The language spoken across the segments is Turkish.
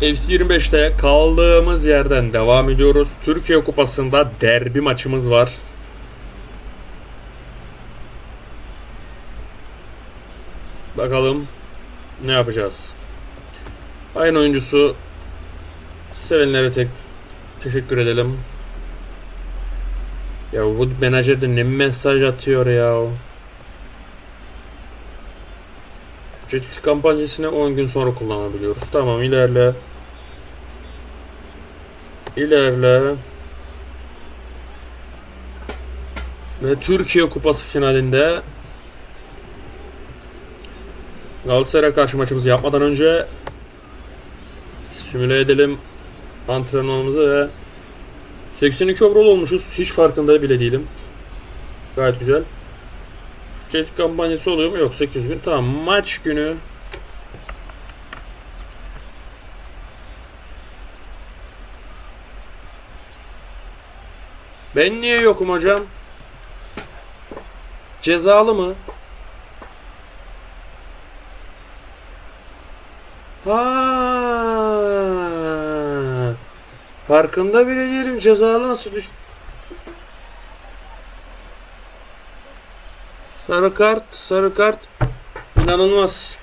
FC25'te kaldığımız yerden devam ediyoruz. Türkiye Kupası'nda derbi maçımız var. Bakalım ne yapacağız. Aynı oyuncusu sevenlere tek teşekkür edelim. Ya bu menajer de ne mesaj atıyor ya. Ücretsiz kampanyasını 10 gün sonra kullanabiliyoruz. Tamam ilerle. İlerle. Ve Türkiye Kupası finalinde Galatasaray karşı maçımızı yapmadan önce simüle edelim antrenmanımızı ve 82 overall olmuşuz. Hiç farkında bile değilim. Gayet güzel. Ücret kampanyası oluyor mu? Yok 8 gün. Tamam maç günü. Ben niye yokum hocam? Cezalı mı? Ha. Farkında bile değilim. Cezalı nasıl düş... Sarı kart, sarı kart. İnanılmaz.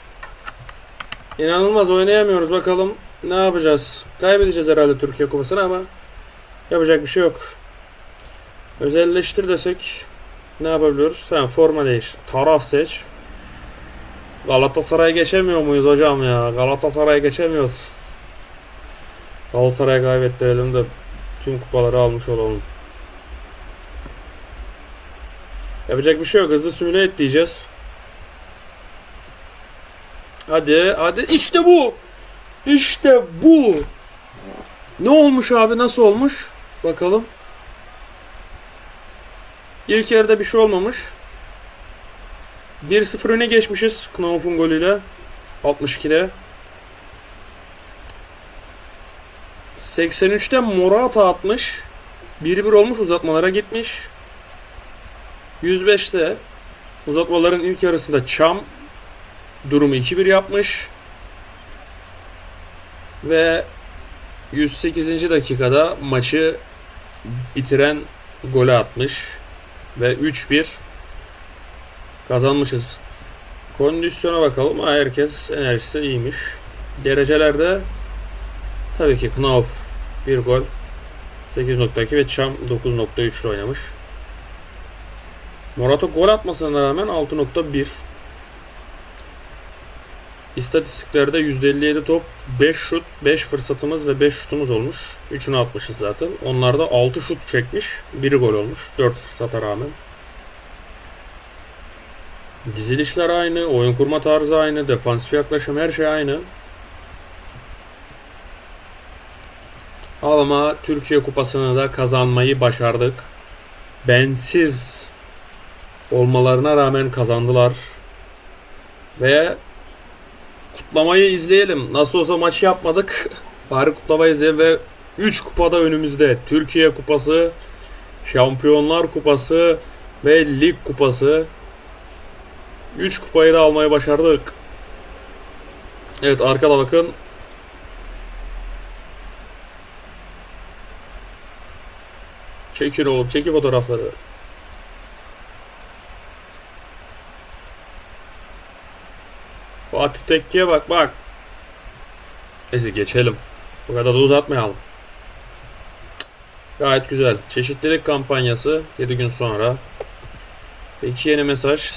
İnanılmaz oynayamıyoruz bakalım ne yapacağız. Kaybedeceğiz herhalde Türkiye Kupası'nı ama yapacak bir şey yok. Özelleştir desek ne yapabiliyoruz? Sen forma değiş. Taraf seç. Galatasaray'a geçemiyor muyuz hocam ya? Galatasaray'a geçemiyoruz. Galatasaray'a kaybettirelim de tüm kupaları almış olalım. Yapacak bir şey yok. Hızlı simüle et diyeceğiz. Hadi hadi işte bu. İşte bu. Ne olmuş abi nasıl olmuş? Bakalım. İlk yarıda bir şey olmamış. 1-0 öne geçmişiz Knauf'un golüyle. 62'de. 83'te Morata atmış. 1-1 olmuş uzatmalara gitmiş. 105'te uzatmaların ilk yarısında Çam durumu 2-1 yapmış. Ve 108. dakikada maçı bitiren golü atmış. Ve 3-1 kazanmışız. Kondisyona bakalım. Herkes enerjisi iyiymiş. Derecelerde tabii ki Knauf 1 gol 8.2 ve Çam 9.3 ile oynamış. Morata gol atmasına rağmen 6.1 İstatistiklerde %57 top, 5 şut, 5 fırsatımız ve 5 şutumuz olmuş. 3'ünü atmışız zaten. Onlarda 6 şut çekmiş, 1'i gol olmuş 4 fırsata rağmen. Dizilişler aynı, oyun kurma tarzı aynı, defansif yaklaşım her şey aynı. Ama Türkiye Kupası'nı da kazanmayı başardık. Bensiz olmalarına rağmen kazandılar. Ve kutlamayı izleyelim. Nasıl olsa maç yapmadık. Bari kutlamayı izleyelim ve 3 kupada önümüzde. Türkiye Kupası, Şampiyonlar Kupası ve Lig Kupası. 3 kupayı da almayı başardık. Evet arkada bakın. Çekin oğlum çekin fotoğrafları. Fatih Tekke'ye bak bak. Neyse geçelim. Bu kadar da uzatmayalım. Gayet güzel. Çeşitlilik kampanyası 7 gün sonra. İki yeni mesaj.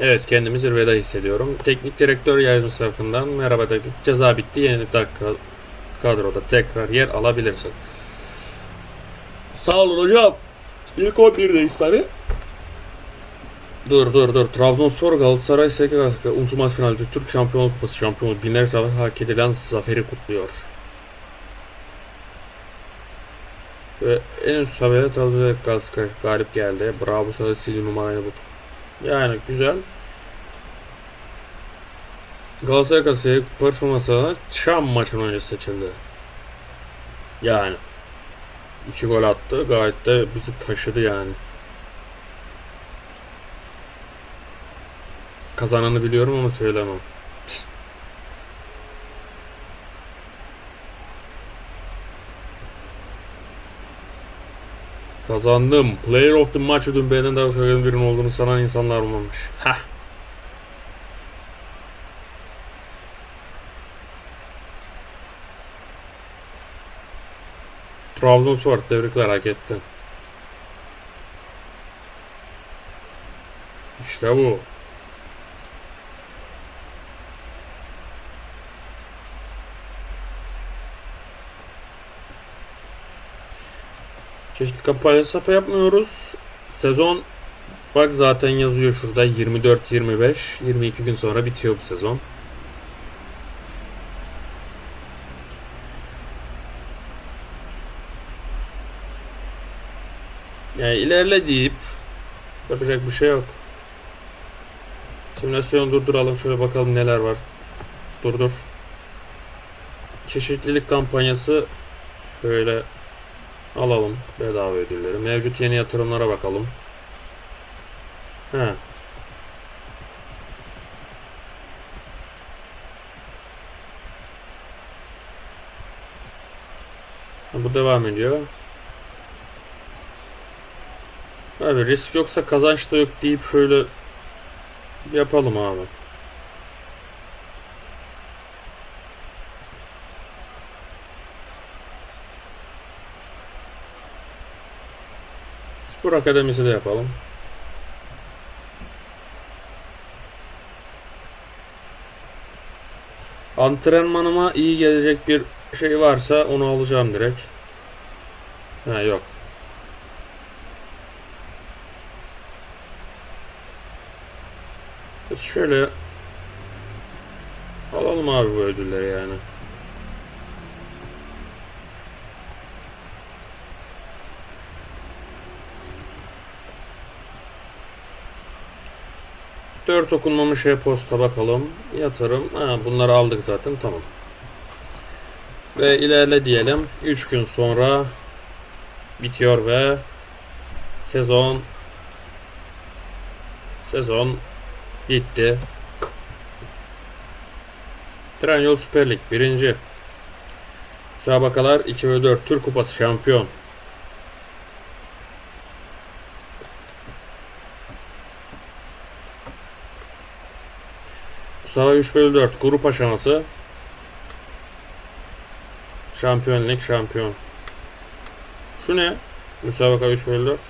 Evet kendimi zirvede hissediyorum. Teknik direktör yardımcısı tarafından merhaba dedik. Ceza bitti. Yeni kadroda tekrar yer alabilirsin. Sağ olun hocam. İlk 11'deyiz tabi. Dur dur dur. Trabzonspor Galatasaray SK unutulmaz finalde Türk Şampiyonluk Kupası şampiyonu binlerce defa hak edilen zaferi kutluyor. Ve en üst tabelada Trabzon Galatasaray galip geldi. Bravo söyle sili numarayı buldum. Yani güzel. Galatasaray Galatasaray performansına Çam maçın öncesi seçildi. Yani. iki gol attı. Gayet de bizi taşıdı yani. Kazananı biliyorum ama söylemem. Kazandım. Player of the Match ödüm benden daha çok birinin olduğunu sanan insanlar olmamış. Hah. Trabzonspor tebrikler hak etti. İşte bu. Çeşitli kampanya sapa yapmıyoruz. Sezon bak zaten yazıyor şurada 24-25. 22 gün sonra bitiyor bu sezon. Yani ilerle deyip yapacak bir şey yok. Simülasyon durduralım şöyle bakalım neler var. Durdur. Çeşitlilik kampanyası şöyle alalım bedava ödülleri. Mevcut yeni yatırımlara bakalım. He. Bu devam ediyor. Abi risk yoksa kazanç da yok deyip şöyle yapalım abi. Spor Akademisi de yapalım. Antrenmanıma iyi gelecek bir şey varsa onu alacağım direkt. Ha yok. Şöyle alalım abi bu ödülleri yani. Dört okunmamış e-posta bakalım. Yatırım. Ha, bunları aldık zaten tamam. Ve ilerle diyelim. 3 gün sonra bitiyor ve sezon sezon Gitti. Trendyol Süper Lig 1. Müsabakalar 2 ve 4 Türk Kupası şampiyon. Müsabaka 3 bölü 4 grup aşaması. Şampiyon Lig şampiyon. Şu ne? Müsabaka 3 bölü 4.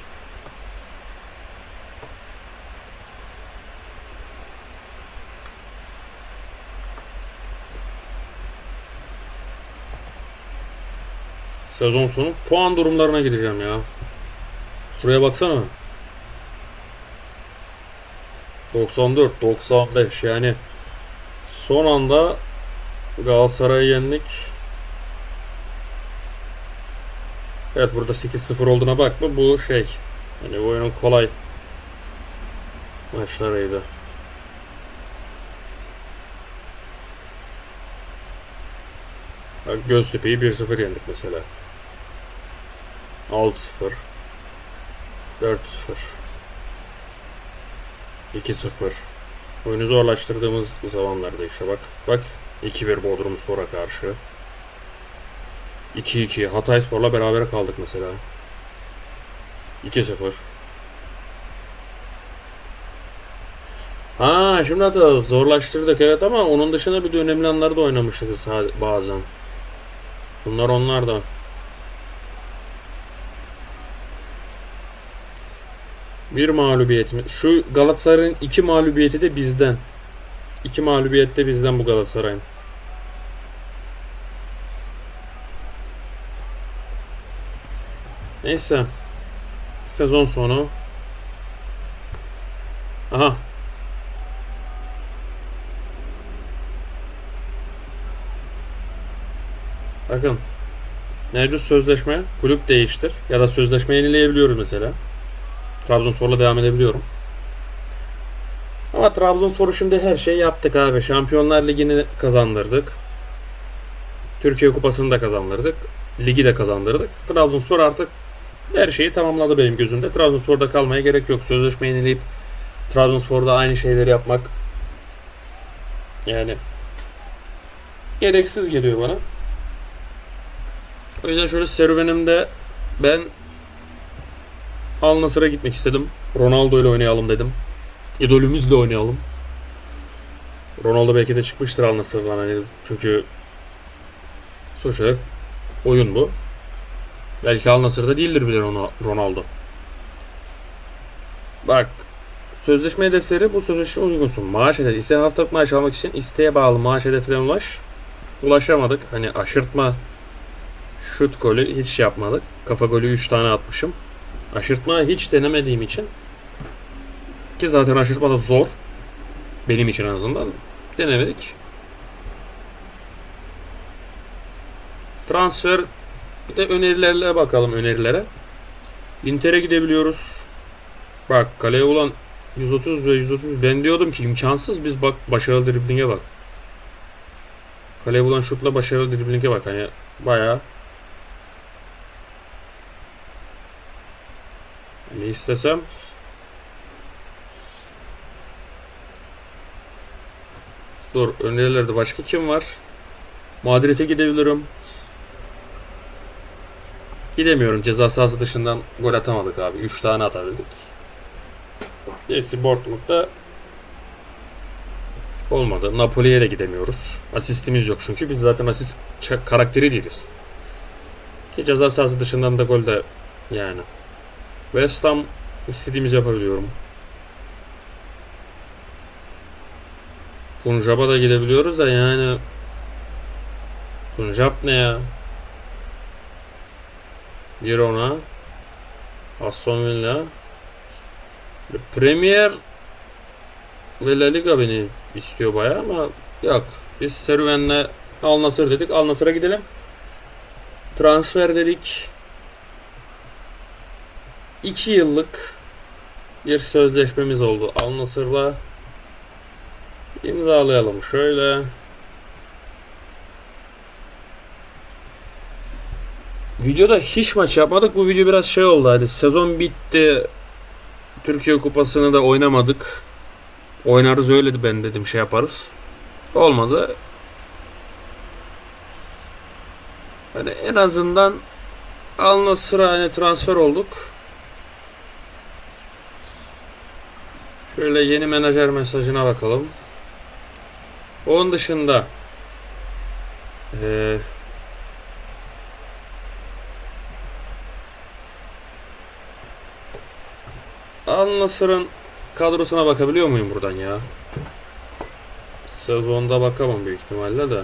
Sezon sonu puan durumlarına gideceğim ya. Şuraya baksana. 94, 95 yani son anda Galatasaray'ı yendik. Evet burada 8-0 olduğuna bakma bu şey. Hani oyunun kolay maçlarıydı. Bak Göztepe'yi 1-0 yendik mesela. 6-0 4-0 2-0 Oyunu zorlaştırdığımız zamanlarda işte bak. Bak 2-1 Bodrum Spor'a karşı. 2-2 Hatay Spor'la beraber kaldık mesela. 2-0 Ha şimdi hatta zorlaştırdık evet ama onun dışında bir de önemli anlarda oynamıştık bazen. Bunlar onlar da. Bir mağlubiyetimiz. Şu Galatasaray'ın iki mağlubiyeti de bizden. İki mağlubiyet de bizden bu Galatasaray'ın. Neyse. Sezon sonu. Aha. Bakın. Mevcut sözleşme kulüp değiştir ya da sözleşme yenileyebiliyoruz mesela. Trabzonspor'la devam edebiliyorum. Ama Trabzonspor'u şimdi her şey yaptık abi. Şampiyonlar Ligi'ni kazandırdık. Türkiye Kupası'nı da kazandırdık. Ligi de kazandırdık. Trabzonspor artık her şeyi tamamladı benim gözümde. Trabzonspor'da kalmaya gerek yok. Sözleşme yenileyip Trabzonspor'da aynı şeyleri yapmak Yani gereksiz geliyor bana. O yüzden şöyle serüvenimde ben Al Nassr'a gitmek istedim. Ronaldo ile oynayalım dedim. İdolümüzle oynayalım. Ronaldo belki de çıkmıştır Al Nassr'dan hani çünkü sonuç oyun bu. Belki Al Nassr'da değildir bile Ron- Ronaldo. Bak sözleşme hedefleri bu sözleşme uygunsun. Maaş hedefi. İsteyen haftalık maaş almak için isteğe bağlı maaş hedeflerine ulaş. Ulaşamadık. Hani aşırtma şut golü hiç yapmadık. Kafa golü 3 tane atmışım. Aşırtma hiç denemediğim için ki zaten aşırtma da zor. Benim için en azından. Denemedik. Transfer bir de önerilerle bakalım önerilere. Inter'e gidebiliyoruz. Bak kaleye olan 130 ve 130 ben diyordum ki imkansız biz bak başarılı dribling'e bak. Kaleye bulan şutla başarılı dribling'e bak hani bayağı istesem Dur önerilerde başka kim var? Madrid'e gidebilirim. Gidemiyorum. Ceza sahası dışından gol atamadık abi. 3 tane atabildik. Hepsi Bournemouth'ta olmadı. Napoli'ye de gidemiyoruz. Asistimiz yok çünkü biz zaten asist karakteri değiliz. Ki ceza sahası dışından da gol de yani. West Ham istediğimizi yapabiliyorum. Punjab'a da gidebiliyoruz da yani Punjab ne ya? Girona Aston Villa Premier ve La Liga beni istiyor bayağı ama yok. Biz serüvenle Al Nassr dedik. Al Nassr'a gidelim. Transfer dedik. 2 yıllık bir sözleşmemiz oldu. Al Nassr'la imzalayalım şöyle. Videoda hiç maç yapmadık. Bu video biraz şey oldu hadi. Sezon bitti. Türkiye Kupası'nı da oynamadık. Oynarız öyle ben dedim şey yaparız. Olmadı. Hani en azından Al hani transfer olduk. Şöyle yeni menajer mesajına bakalım. Onun dışında eee Al kadrosuna bakabiliyor muyum buradan ya? Sezonda bakamam büyük ihtimalle de.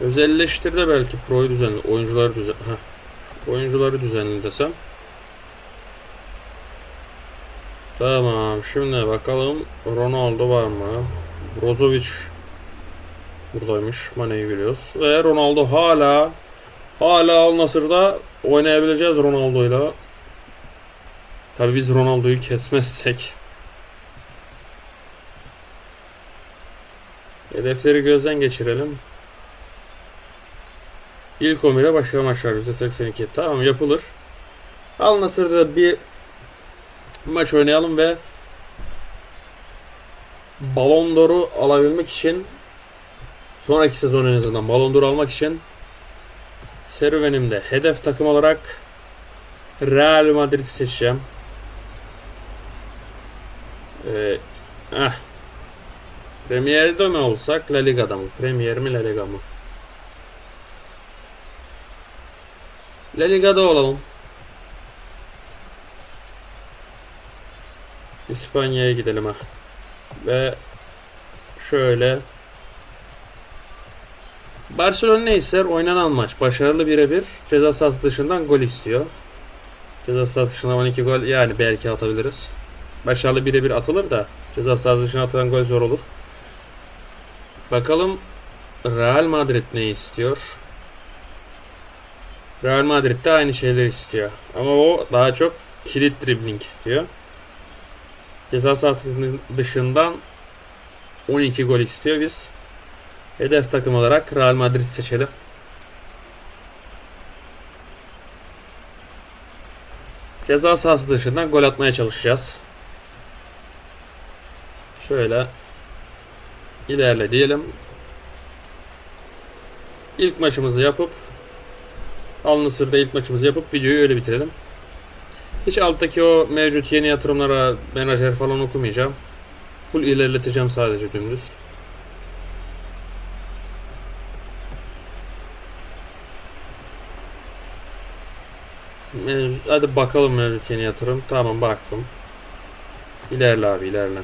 Özelleştirde belki pro'yu düzenli, oyuncuları düzen, Heh. oyuncuları düzenli desem. Tamam, şimdi bakalım Ronaldo var mı? Brozovic buradaymış. Mane'yi biliyoruz. Ve Ronaldo hala hala Al Nassr'da oynayabileceğiz Ronaldo'yla. Tabii biz Ronaldo'yu kesmezsek. Hedefleri gözden geçirelim. İlk 11'e başka maçlar %82. Tamam yapılır. Al Nassr'da bir maç oynayalım ve Ballon d'Or'u alabilmek için sonraki sezon en azından Ballon d'Or almak için serüvenimde hedef takım olarak Real Madrid'i seçeceğim. Ee, eh. Premier'de mi olsak La Liga'da mı? Premier mi La Liga mı? La Liga'da olalım. İspanya'ya gidelim ha. Ve şöyle Barcelona ne? Oynanan maç. Başarılı birebir. Ceza sahası dışından gol istiyor. Ceza sahası dışından 12 gol yani belki atabiliriz. Başarılı birebir atılır da ceza sahası dışına atılan gol zor olur. Bakalım Real Madrid ne istiyor? Real Madrid de aynı şeyleri istiyor. Ama o daha çok kilit dribbling istiyor. Ceza sahasının dışından 12 gol istiyor biz. Hedef takım olarak Real Madrid seçelim. Ceza sahası dışından gol atmaya çalışacağız. Şöyle ilerle diyelim. İlk maçımızı yapıp Al Nassr'da ilk maçımızı yapıp videoyu öyle bitirelim. Hiç alttaki o mevcut yeni yatırımlara menajer falan okumayacağım. Full ilerleteceğim sadece dümdüz. Hadi bakalım mevcut yeni yatırım. Tamam baktım. İlerle abi ilerle.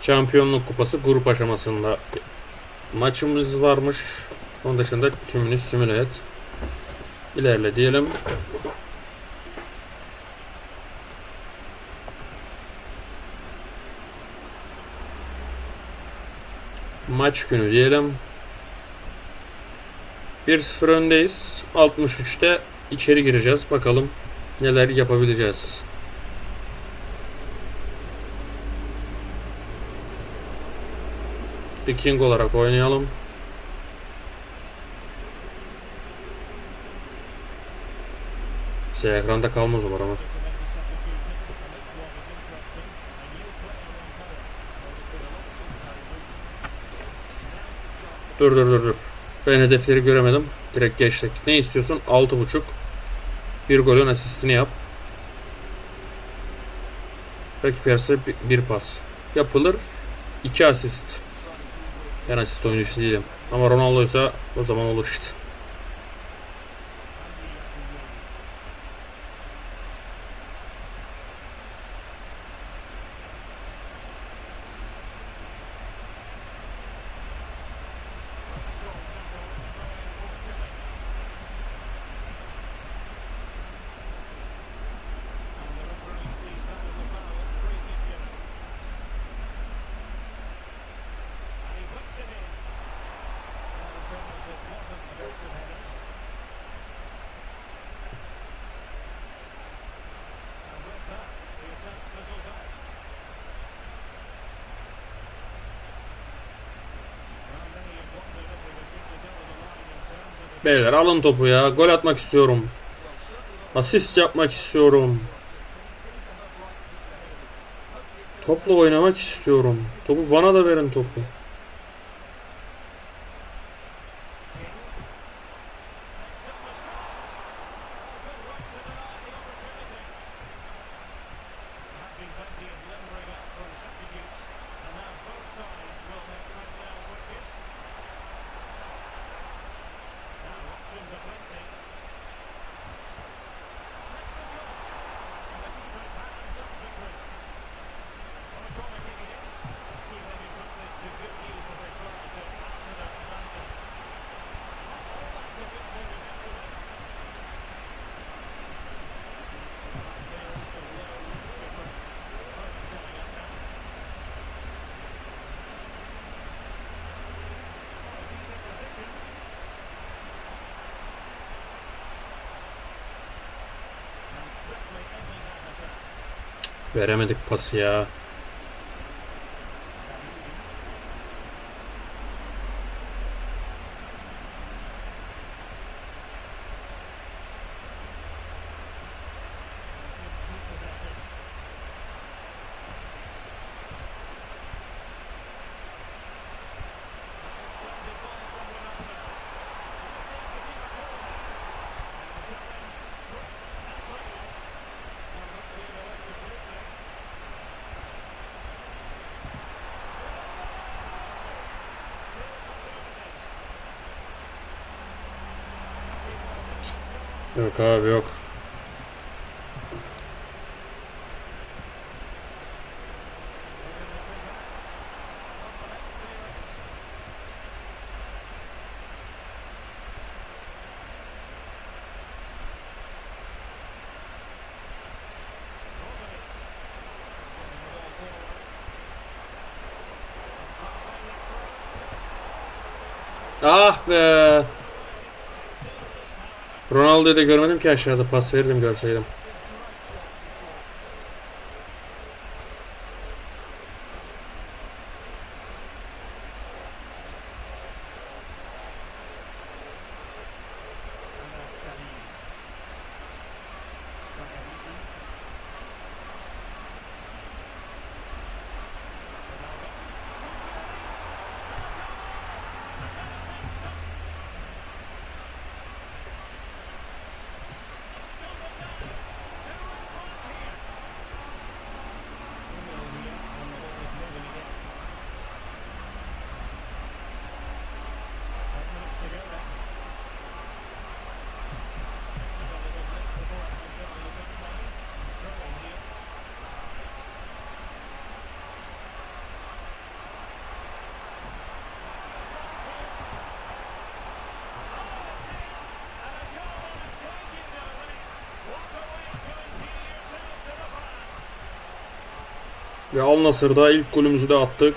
Şampiyonluk kupası grup aşamasında maçımız varmış. Onun dışında tümünü simüle et. İlerle diyelim. Maç günü diyelim. 1-0 öndeyiz. 63'te içeri gireceğiz. Bakalım neler yapabileceğiz. The King olarak oynayalım. Şey ekranda kalmaz olur ama. Dur dur dur dur. Ben hedefleri göremedim. Direkt geçtik. Ne istiyorsun? 6.5. Bir golün asistini yap. Rakip yarısı bir, bir pas. Yapılır. 2 asist. Ben asist oyuncusu değilim. Ama Ronaldo'ysa o zaman olur işte. Beyler alın topu ya. Gol atmak istiyorum. Asist yapmak istiyorum. Topla oynamak istiyorum. Topu bana da verin topu. Veremedik pası ya. Yok abi yok. Ah be. Ronaldo'yu da görmedim ki aşağıda pas verirdim görseydim. Ve Al Nasır'da ilk golümüzü de attık.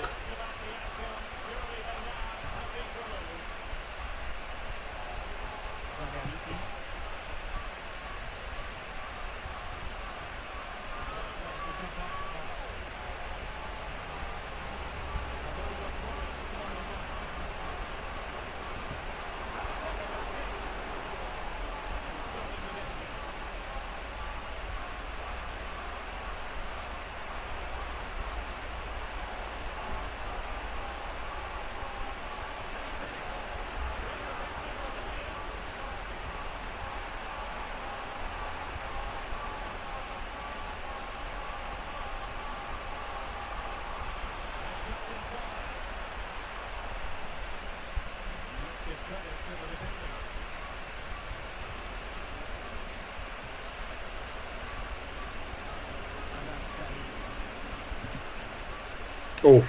Of.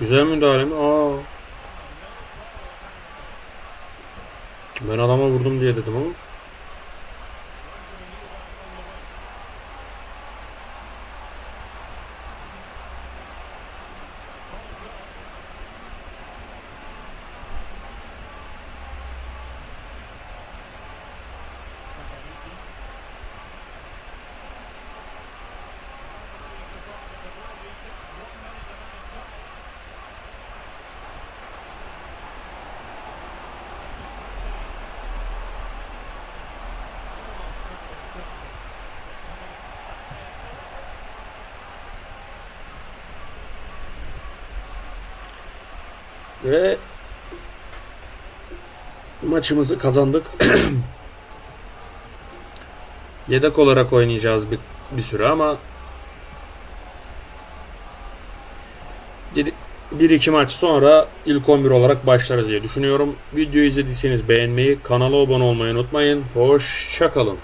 Güzel müdahale mi? Aa. Ben adama vurdum diye dedim ama. Ve maçımızı kazandık. Yedek olarak oynayacağız bir, bir süre ama bir, bir iki maç sonra ilk 11 olarak başlarız diye düşünüyorum. Videoyu izlediyseniz beğenmeyi, kanala abone olmayı unutmayın. Hoşçakalın.